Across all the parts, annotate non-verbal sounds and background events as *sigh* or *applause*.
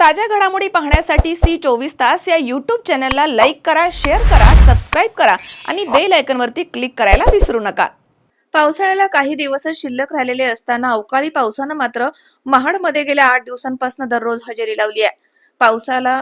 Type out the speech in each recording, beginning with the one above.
ताज्या घडामोडी पाहण्यासाठी सी चोवीस तास या यूट्यूब चॅनलला लाईक करा शेअर करा सबस्क्राईब करा आणि बेल आयकनवरती क्लिक करायला विसरू नका. पावसाळ्याला काही दिवसच शिल्लक राहिलेले असताना अवकाळी पावसानं मात्र महाडमध्ये गेल्या आठ दिवसांपासून दररोज हजेरी लावली आहे. पावसाला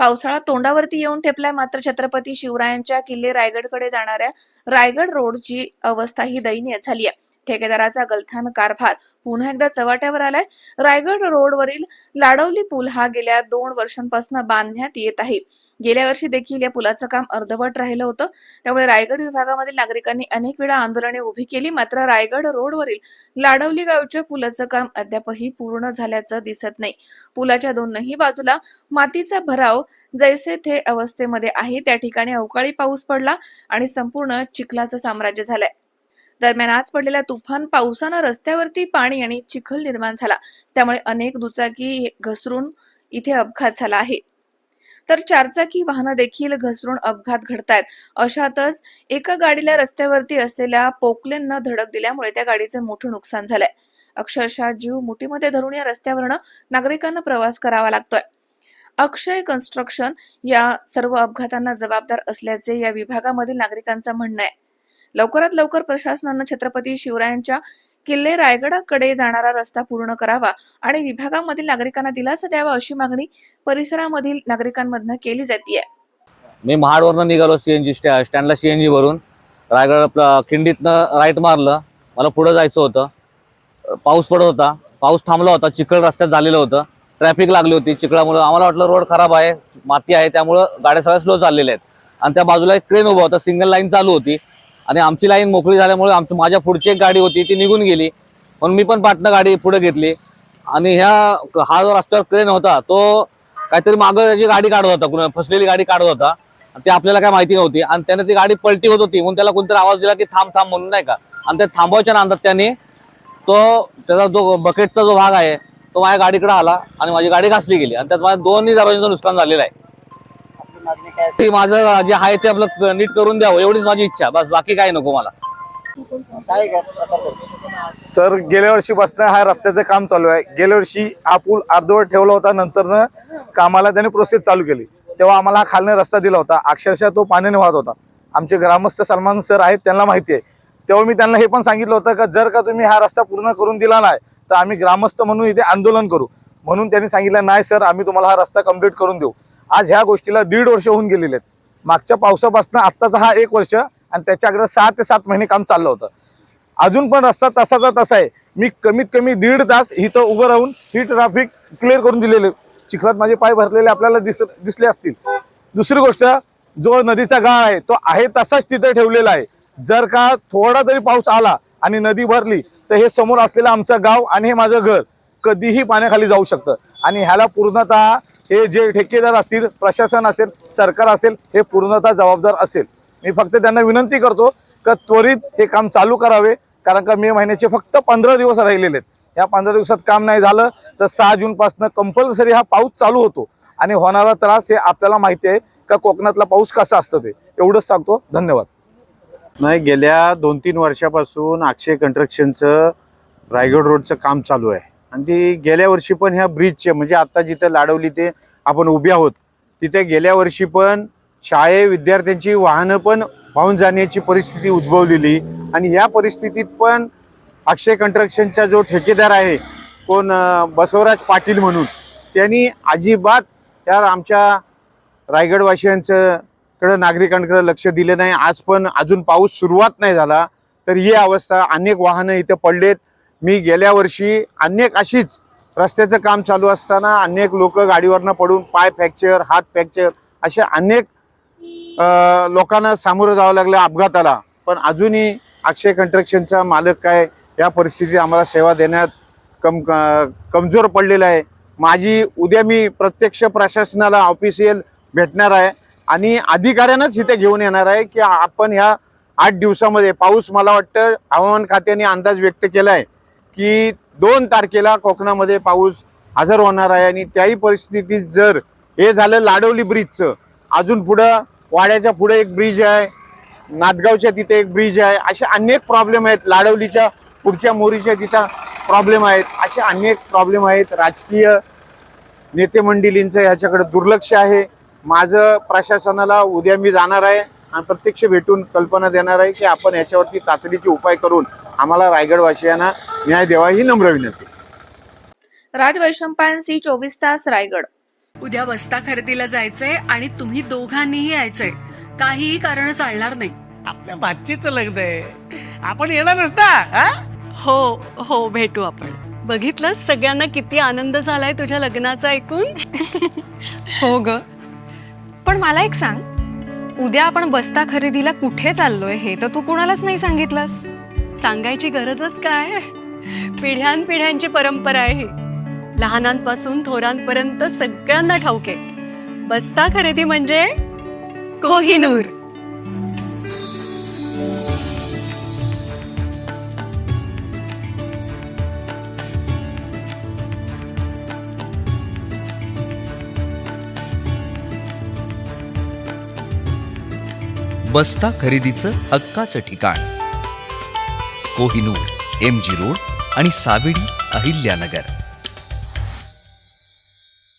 पावसाळा तोंडावरती येऊन ठेपलाय मात्र छत्रपती शिवरायांच्या किल्ले रायगडकडे जाणाऱ्या रायगड रोडची अवस्था ही दयनीय झाली आहे. ठेकेदाराचा गलथान कारभार पुन्हा एकदा चव्हाट्यावर आलाय. रायगड रोडवरील लाडवली पूल हा गेल्या दोन वर्षांपासून बांधण्यात येत आहे. गेल्या वर्षी देखील या पुलाचं काम अर्धवट राहिलं होतं. त्यामुळे रायगड विभागामधील नागरिकांनी अनेक वेळा आंदोलने उभी केली. मात्र रायगड रोडवरील लाडवली गावच्या पुलाचं काम अद्यापही पूर्ण झाल्याचं दिसत नाही. पुलाच्या दोनही बाजूला मातीचा भराव जैसे थे अवस्थेमध्ये आहे. त्या ठिकाणी अवकाळी पाऊस पडला आणि संपूर्ण चिखलाचं साम्राज्य झालंय. दरम्यान आज पडलेल्या तुफान पावसानं रस्त्यावरती पाणी आणि चिखल निर्माण झाला. त्यामुळे अनेक दुचाकी घसरून इथे अपघात झाला आहे. तर चारचाकी वाहनं देखील घसरून अपघात घडतायत. अशातच एका गाडीला रस्त्यावरती असलेल्या पोकलेननं धडक दिल्यामुळे त्या गाडीचं मोठं नुकसान झालंय. अक्षरशः जीव मुठीमध्ये धरून या रस्त्यावरनं नागरिकांना प्रवास करावा लागतोय. अक्षय कन्स्ट्रक्शन या सर्व अपघातांना जबाबदार असल्याचे या विभागामधील नागरिकांचं म्हणणं आहे. लवकरात लवकर प्रशासनानं छत्रपती शिवरायांच्या किल्ले रायगडाकडे जाणारा रस्ता पूर्ण करावा आणि विभागामधील नागरिकांना दिलासा द्यावा अशी मागणी परिसरामधील नागरिकांमधनं केली जाते मी महाडवरनं निघालो सी एन जी स्टॅ स्टँडला सी एन जी रायगड आपलं खिंडीतनं राईट मारलं. मला पुढं जायचं होतं. पाऊस पडत होता. पाऊस थांबला होता. चिखल रस्त्यात झालेलं होतं. ट्रॅफिक लागली होती. चिखलामुळं आम्हाला वाटलं रोड खराब आहे. माती आहे. त्यामुळं गाड्या सगळ्या स्लो चाललेल्या आहेत. आणि त्या बाजूला एक ट्रेन उभा होता. सिंगल लाईन चालू होती. आणि आमची लाईन मोकळी झाल्यामुळे आमची माझ्या पुढची एक गाडी होती ती निघून गेली. म्हणून मी पण पाटणं गाडी पुढे घेतली. आणि ह्या हा जो रस्त्यावर क्रेन होता तो काहीतरी मागं त्याची गाडी काढत होता कुणा फसलेली गाडी काढत होता. आणि ते आपल्याला काय माहिती नव्हती. आणि त्याने ती गाडी पलटी होत होती. म्हणून त्याला कोणतरी आवाज दिला की थांब थांब म्हणून नाही का. आणि ते थांबवायच्या नांदात त्याने तो त्याचा जो बकेटचा जो भाग आहे तो माझ्या गाडीकडे आला आणि माझी गाडी घासली गेली. आणि त्यात माझ्या दोन्ही दरवाजांचं नुकसान झालेलं आहे. ते माझं जे आहे ते आपलं नीट करून द्यावं एवढीच माझी इच्छा बस बाकी काही नको मला. सर गेल्या वर्षीपासून हा रस्त्याचं काम चालू आहे. गेल्या वर्षी हा पूल अर्धवट ठेवला होता नंतर कामाला त्याने प्रोसेस चालू केली. तेव्हा आम्हाला हा खालने रस्ता दिला होता. अक्षरशः तो पाण्याने वाहत होता. आमचे ग्रामस्थ सलमान सर आहेत त्यांना माहिती आहे. तेव्हा मी त्यांना हे पण सांगितलं होतं का जर का तुम्ही हा रस्ता पूर्ण करून दिला नाही तर आम्ही ग्रामस्थ म्हणून इथे आंदोलन करू. म्हणून त्यांनी सांगितलं नाही सर आम्ही तुम्हाला हा रस्ता कंप्लीट करून देऊ. आज ह्या गोष्टीला दीड वर्ष होऊन गेलेले आहेत. मागच्या पावसापासून आत्ताचा हा एक वर्ष आणि त्याच्याकडे सहा ते सात महिने काम चाललं होतं. अजून पण रस्ता तसाचा तसा आहे. मी कमीत कमी दीड तास इथं उभं राहून ही ट्रॅफिक क्लिअर करून दिलेले. चिखलात माझे पाय भरलेले आपल्याला दिस दिसले असतील. दुसरी गोष्ट जो नदीचा गाळ आहे तो आहे तसाच तिथे ठेवलेला आहे. जर का थोडा जरी पाऊस आला आणि नदी भरली तर हे समोर असलेलं आमचं गाव आणि हे माझं घर कधीही पाण्याखाली जाऊ शकतं. आणि ह्याला पूर्णतः हे जे ठेकेदार असतील प्रशासन असेल सरकार असेल हे पूर्णतः जबाबदार असेल. मी फक्त त्यांना विनंती करतो का त्वरित हे काम चालू करावे कारण का मे महिन्याचे फक्त पंधरा दिवस राहिलेले आहेत. या पंधरा दिवसात काम नाही झालं तर सहा जूनपासून कंपल्सरी हा पाऊस चालू होतो. आणि होणारा त्रास हे आपल्याला माहिती आहे का कोकणातला पाऊस कसा असतो ते. एवढंच सांगतो. धन्यवाद. नाही गेल्या दोन तीन वर्षापासून अक्षय कंस्ट्रक्शनचं रायगड रोडचं काम चालू आहे. आणि ती गेल्या वर्षी पण ह्या ब्रिजचे म्हणजे आता जिथं लाडवली ते आपण उभे आहोत तिथे गेल्या वर्षी पण शाळे विद्यार्थ्यांची वाहनं पण वाहून जाण्याची परिस्थिती उद्भवलेली. आणि या परिस्थितीत पण अक्षय कंस्ट्रक्शनचा जो ठेकेदार आहे कोण बसवराज पाटील म्हणून त्यांनी अजिबात त्या आमच्या रायगडवासियांचं कडं नागरिकांकडे लक्ष दिलं नाही. आज पण अजून पाऊस सुरुवात नाही झाला तर ही अवस्था अनेक वाहनं इथं पडलेत. मी गेल्या वर्षी अनेक अशीच रस्त्याचं काम चालू असताना अनेक लोक गाडीवरनं पडून पाय फ्रॅक्चर हात फ्रॅक्चर अशा अनेक लोकांना सामोरं जावं लागलं अपघाताला. पण अजूनही अक्षय कंस्ट्रक्शनचा मालक काय या परिस्थितीत आम्हाला सेवा देण्यात कम कमजोर पडलेला आहे. माझी उद्या मी प्रत्यक्ष प्रशासनाला ऑफिशियल भेटणार आहे आणि अधिकाऱ्यांनाच इथे घेऊन येणार आहे की आपण ह्या आठ दिवसामध्ये पाऊस मला वाटतं हवामान खात्याने अंदाज व्यक्त केला आहे की दोन तारखेला कोकणामध्ये पाऊस हजर होणार आहे आणि त्याही परिस्थितीत जर हे झालं लाडवली ब्रिजचं अजून पुढं वाड्याच्या पुढे एक ब्रिज आहे नादगावच्या तिथे एक ब्रिज आहे असे अनेक प्रॉब्लेम आहेत. लाडवलीच्या पुढच्या मोरीच्या तिथं प्रॉब्लेम आहेत. असे अनेक प्रॉब्लेम आहेत. राजकीय नेते मंडळींचं ह्याच्याकडे दुर्लक्ष आहे. माझं प्रशासनाला उद्या मी जाणार आहे आणि प्रत्यक्ष भेटून कल्पना देणार आहे की आपण याच्यावरती तातडीचे उपाय करून आम्हाला रायगडवासियांना न्याय द्यावा ही नम्र विनंती. राज वैशंपायन सी चोवीस तास रायगड. उद्या बस्ता खरेदीला जायचंय आणि तुम्ही दोघांनीही यायचंय. काहीही कारण चालणार नाही. आपल्या भाचीचं लग्न आहे. आपण येणारच ना हा? हो हो भेटू आपण. बघितलं सगळ्यांना किती आनंद झालाय तुझ्या लग्नाचा ऐकून? *laughs* हो ग. पण मला एक सांग. उद्या आपण बस्ता खरेदीला कुठे चाललोय हे तर तू कोणालाच नाही सांगितलंस. सांगायची गरजच काय? पिढ्यानपिढ्यांची परंपरा आहे लहानांपासून थोरांपर्यंत सगळ्यांना ठाऊक आहे. बस्ता खरेदी म्हणजे कोहिनूर. बस्ता खरेदीचं हक्काचं ठिकाण. कोहिनूर एम जी रोड आणि सावेडी अहिल्यानगर.